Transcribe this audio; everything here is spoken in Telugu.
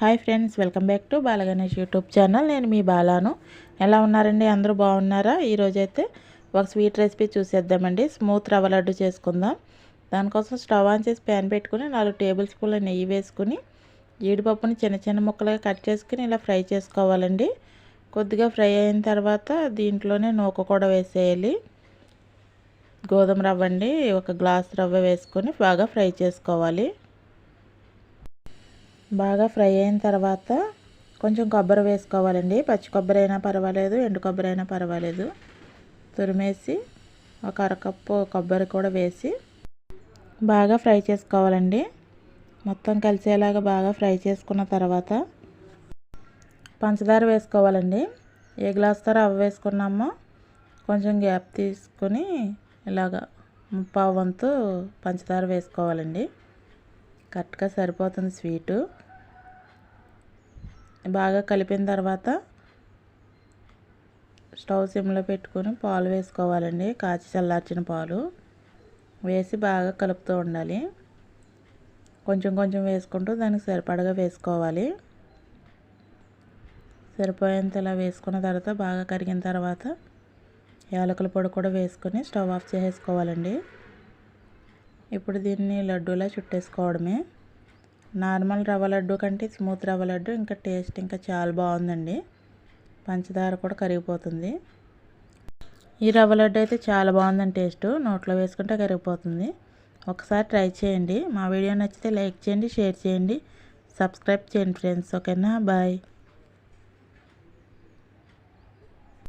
Hi friends welcome back to Balaganesh YouTube channel. నేను మీ బాలాను. ఎలా ఉన్నారండి? అందరూ బాగున్నారా? ఈరోజైతే ఒక స్వీట్ రెసిపీ చూసేద్దామండి. స్మూత్ రవ్వ లడ్డు చేసుకుందాం. దానికోసం స్టవ్ ఆన్ చేసి ప్యాన్ పెట్టుకుని నాలుగు టేబుల్ స్పూన్ల నెయ్యి వేసుకుని జీడిపప్పుని చిన్న చిన్న ముక్కలుగా కట్ చేసుకుని ఇలా ఫ్రై చేసుకోవాలండి. కొద్దిగా ఫ్రై అయిన తర్వాత దీంట్లోనే నూక కూడా వేసేయాలి. గోధుమ రవ్వ అండి ఒక గ్లాస్ రవ్వ వేసుకొని బాగా ఫ్రై చేసుకోవాలి. బాగా ఫ్రై అయిన తర్వాత కొంచెం కొబ్బరి వేసుకోవాలండి. పచ్చి కొబ్బరి అయినా పర్వాలేదు ఎండు కొబ్బరి అయినా పర్వాలేదు. తురిమేసి ఒక అరకప్పు కొబ్బరి కూడా వేసి బాగా ఫ్రై చేసుకోవాలండి. మొత్తం కలిసేలాగా బాగా ఫ్రై చేసుకున్న తర్వాత పంచదార వేసుకోవాలండి. ఏ గ్లాస్తో రవ్వ వేసుకున్నామో కొంచెం గ్యాప్ తీసుకొని ఇలాగా ముప్పావు వంతు పంచదార వేసుకోవాలండి. కరెక్ట్గా సరిపోతుంది స్వీటు. బాగా కలిపిన తర్వాత స్టవ్ సిమ్లో పెట్టుకొని పాలు వేసుకోవాలండి కాచి చల్లార్చిన పాలు. వేసి బాగా కలుపుతూ ఉండాలి. కొంచెం కొంచెం వేసుకుంటూ దానికి సరిపడగా వేసుకోవాలి. సరిపోయేంత ఇలా వేసుకున్న తర్వాత బాగా కరిగిన తర్వాత యాలకుల పొడి కూడా వేసుకొని స్టవ్ ఆఫ్ చేసేసుకోవాలండి. ఇప్పుడు దీన్ని లడ్డూలా చుట్టేసుకోవడమే. నార్మల్ రవ్వ లడ్డు కంటే స్మూత్ రవ్వ లడ్డు ఇంకా టేస్ట్ ఇంకా చాలా బాగుందండి. పంచదార కూడా కరిగిపోతుంది. ఈ రవ్వ లడ్డు అయితే చాలా బాగుందండి టేస్ట్. నోట్లో వేసుకుంటే కరిగిపోతుంది. ఒకసారి ట్రై చేయండి. మా వీడియో నచ్చితే లైక్ చేయండి షేర్ చేయండి. సబ్స్క్రైబ్ చేయండి ఫ్రెండ్స్. ఓకేనా? బాయ్.